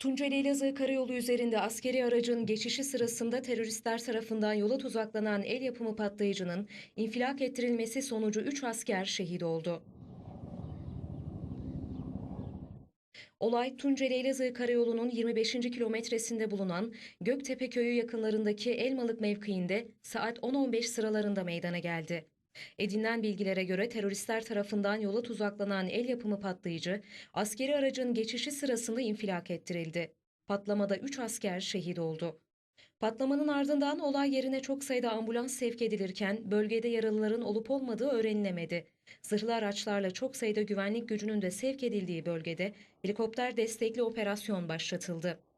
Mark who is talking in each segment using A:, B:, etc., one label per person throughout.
A: Tunceli Elazığ Karayolu üzerinde askeri aracın geçişi sırasında teröristler tarafından yola tuzaklanan el yapımı patlayıcının infilak ettirilmesi sonucu 3 asker şehit oldu. Olay Tunceli Elazığ Karayolu'nun 25. kilometresinde bulunan Göktepe köyü yakınlarındaki Elmalık mevkiinde saat 10.15 sıralarında meydana geldi. Edinilen bilgilere göre teröristler tarafından yola tuzaklanan el yapımı patlayıcı, askeri aracın geçişi sırasında infilak ettirildi. Patlamada 3 asker şehit oldu. Patlamanın ardından olay yerine çok sayıda ambulans sevk edilirken bölgede yaralıların olup olmadığı öğrenilemedi. Zırhlı araçlarla çok sayıda güvenlik gücünün de sevk edildiği bölgede helikopter destekli operasyon başlatıldı.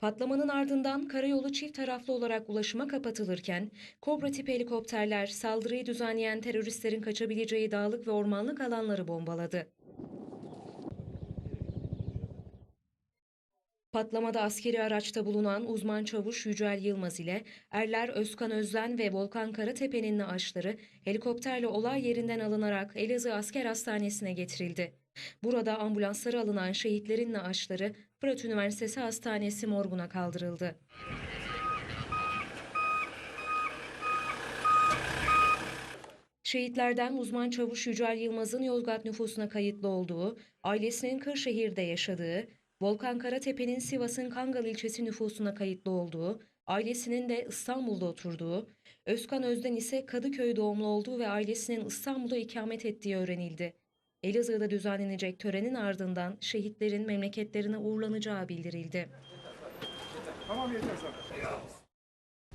A: Patlamanın ardından karayolu çift taraflı olarak ulaşıma kapatılırken Kobra tipi helikopterler saldırıyı düzenleyen teröristlerin kaçabileceği dağlık ve ormanlık alanları bombaladı. Patlamada askeri araçta bulunan uzman çavuş Yücel Yılmaz ile Erler Özkan Özden ve Volkan Karatepe'nin naaşları helikopterle olay yerinden alınarak Elazığ Asker Hastanesi'ne getirildi. Burada ambulanslara alınan şehitlerin naaşları Fırat Üniversitesi Hastanesi morguna kaldırıldı. Şehitlerden uzman çavuş Yücel Yılmaz'ın Yozgat nüfusuna kayıtlı olduğu, ailesinin Kırşehir'de yaşadığı, Volkan Karatepe'nin Sivas'ın Kangal ilçesi nüfusuna kayıtlı olduğu, ailesinin de İstanbul'da oturduğu, Özkan Özden ise Kadıköy doğumlu olduğu ve ailesinin İstanbul'da ikamet ettiği öğrenildi. Elazığ'da düzenlenecek törenin ardından şehitlerin memleketlerine uğurlanacağı bildirildi.
B: Tamam yeter sana.